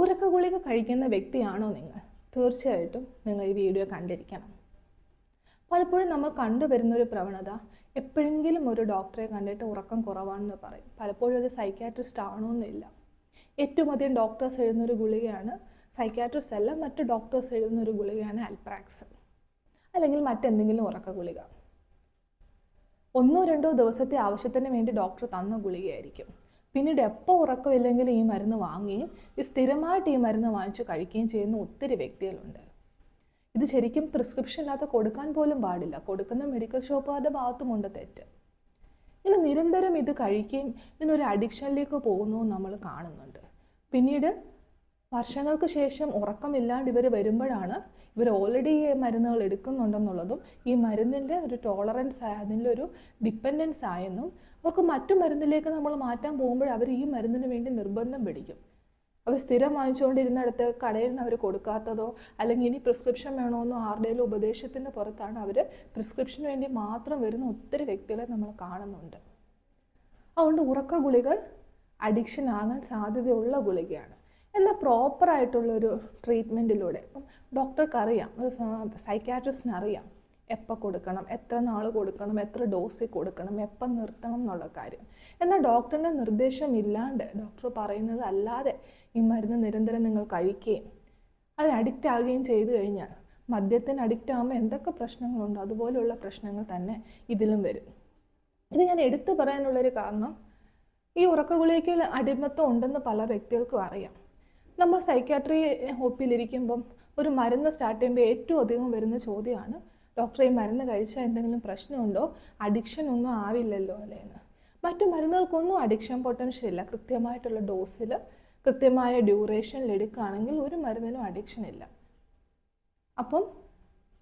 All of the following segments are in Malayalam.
ഉറക്ക ഗുളിക കഴിക്കുന്ന വ്യക്തിയാണോ നിങ്ങൾ? തീർച്ചയായിട്ടും നിങ്ങൾ ഈ വീഡിയോ കണ്ടിരിക്കണം. പലപ്പോഴും നമ്മൾ കണ്ടുവരുന്ന ഒരു പ്രവണത എപ്പോഴെങ്കിലും ഒരു ഡോക്ടറെ കണ്ടിട്ട് ഉറക്കം കുറവാണെന്ന് പറയും. പലപ്പോഴും അത് സൈക്യാട്രിസ്റ്റ് ആണോന്നില്ല ഏറ്റവും അധികം ഡോക്ടേഴ്സ് എഴുതുന്ന ഒരു ഗുളികയാണ് സൈക്യാട്രിസ്റ്റ് അല്ല മറ്റ് ഡോക്ടേഴ്സ് എഴുതുന്ന ഒരു ഗുളികയാണ് ആൽപ്രാക്സ് അല്ലെങ്കിൽ മറ്റെന്തെങ്കിലും ഉറക്ക ഗുളിക ഒന്നോ രണ്ടോ ദിവസത്തെ ആവശ്യത്തിന് വേണ്ടി ഡോക്ടർ തന്ന ഗുളികയായിരിക്കും. പിന്നീട് എപ്പോൾ ഉറക്കമില്ലെങ്കിലും ഈ മരുന്ന് വാങ്ങുകയും സ്ഥിരമായിട്ട് ഈ മരുന്ന് വാങ്ങിച്ച് കഴിക്കുകയും ചെയ്യുന്ന ഒത്തിരി വ്യക്തികളുണ്ട്. ഇത് ശരിക്കും പ്രിസ്ക്രിപ്ഷൻ ഇല്ലാത്ത കൊടുക്കാൻ പോലും പാടില്ല. കൊടുക്കുന്ന മെഡിക്കൽ ഷോപ്പുകാരുടെ ഭാഗത്തുമുണ്ട് തെറ്റ്. ഇങ്ങനെ നിരന്തരം ഇത് കഴിക്കുകയും ഇതിനൊരു അഡിക്ഷനിലേക്ക് പോകുന്നു നമ്മൾ കാണുന്നുണ്ട്. പിന്നീട് വർഷങ്ങൾക്ക് ശേഷം ഉറക്കമില്ലാണ്ട് ഇവർ വരുമ്പോഴാണ് ഇവർ ഓൾറെഡി മരുന്നുകൾ എടുക്കുന്നുണ്ടെന്നുള്ളതും ഈ മരുന്നിന്റെ ഒരു ടോളറൻസ് ഒരു ഡിപ്പെൻഡൻസ് ആയെന്നും അവർക്ക് മറ്റു മരുന്നിലേക്ക് നമ്മൾ മാറ്റാൻ പോകുമ്പോൾ അവർ ഈ മരുന്നിന് വേണ്ടി നിർബന്ധം പിടിക്കും. അവർ സ്ഥിരം വാങ്ങിച്ചുകൊണ്ടിരുന്നിടത്ത് കടയിൽ നിന്ന് അവർ കൊടുക്കാത്തതോ അല്ലെങ്കിൽ ഇനി പ്രിസ്ക്രിപ്ഷൻ വേണമെന്നോ ആരുടെയും ഉപദേശത്തിന്റെ പുറത്താണ് അവർ പ്രിസ്ക്രിപ്ഷന് വേണ്ടി മാത്രം വരുന്ന ഒത്തിരി വ്യക്തികളെ നമ്മൾ കാണുന്നുണ്ട്. അതുകൊണ്ട് ഉറക്ക ഗുളികൾ അഡിക്ഷൻ ആകാൻ സാധ്യതയുള്ള ഗുളികയാണ്. എന്നാൽ പ്രോപ്പറായിട്ടുള്ളൊരു ട്രീറ്റ്മെന്റിലൂടെ ഇപ്പം ഡോക്ടർക്ക് അറിയാം ഒരു സൈക്കാട്രിസ്റ്റിന് അറിയാം എപ്പോൾ കൊടുക്കണം എത്ര നാൾ കൊടുക്കണം എത്ര ഡോസിൽ കൊടുക്കണം എപ്പം നിർത്തണം എന്നുള്ള കാര്യം. എന്നാൽ ഡോക്ടറിന്റെ നിർദ്ദേശം ഇല്ലാണ്ട് ഡോക്ടർ പറയുന്നത് അല്ലാതെ ഈ മരുന്ന് നിരന്തരം നിങ്ങൾ കഴിക്കുകയും അതിന് അഡിക്റ്റ് ആകുകയും ചെയ്തു കഴിഞ്ഞാൽ മദ്യത്തിന് അഡിക്റ്റ് ആകുമ്പോൾ എന്തൊക്കെ പ്രശ്നങ്ങളുണ്ടോ? അതുപോലെയുള്ള പ്രശ്നങ്ങൾ തന്നെ ഇതിലും വരും. ഇത് ഞാൻ എടുത്തു പറയാനുള്ളൊരു കാരണം ഈ ഉറക്ക ഗുളികയ്ക്ക് അടിമത്തം ഉണ്ടെന്ന് പല വ്യക്തികൾക്കും അറിയാം. നമ്മൾ സൈക്കാട്രി ഒപ്പിലിരിക്കുമ്പം ഒരു മരുന്ന് സ്റ്റാർട്ട് ചെയ്യുമ്പോൾ ഏറ്റവും അധികം വരുന്ന ചോദ്യമാണ് ഡോക്ടറെ ഈ മരുന്ന് കഴിച്ചാൽ എന്തെങ്കിലും പ്രശ്നമുണ്ടോ? അഡിക്ഷൻ ഒന്നും ആവില്ലല്ലോ അല്ലേ എന്ന് മറ്റു മരുന്നുകൾക്കൊന്നും അഡിക്ഷൻ പൊട്ടൻഷ്യൽ ഇല്ല. കൃത്യമായിട്ടുള്ള ഡോസിൽ കൃത്യമായ ഡ്യൂറേഷനിൽ എടുക്കുകയാണെങ്കിൽ ഒരു മരുന്നിനും അഡിക്ഷൻ ഇല്ല. അപ്പം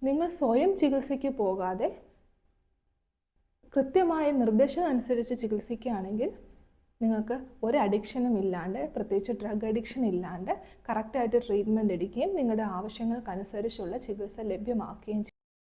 നിങ്ങൾ സ്വയം ചികിത്സയ്ക്ക് പോകാതെ കൃത്യമായ നിർദ്ദേശം അനുസരിച്ച് ചികിത്സിക്കുകയാണെങ്കിൽ നിങ്ങൾക്ക് ഒരു അഡിക്ഷനും ഇല്ലാണ്ട് പ്രത്യേകിച്ച് ഡ്രഗ് അഡിക്ഷൻ ഇല്ലാണ്ട് കറക്റ്റായിട്ട് ട്രീറ്റ്മെന്റ് എടുക്കുകയും നിങ്ങളുടെ ആവശ്യങ്ങൾക്കനുസരിച്ചുള്ള ചികിത്സ ലഭ്യമാക്കുകയും ചെയ്യും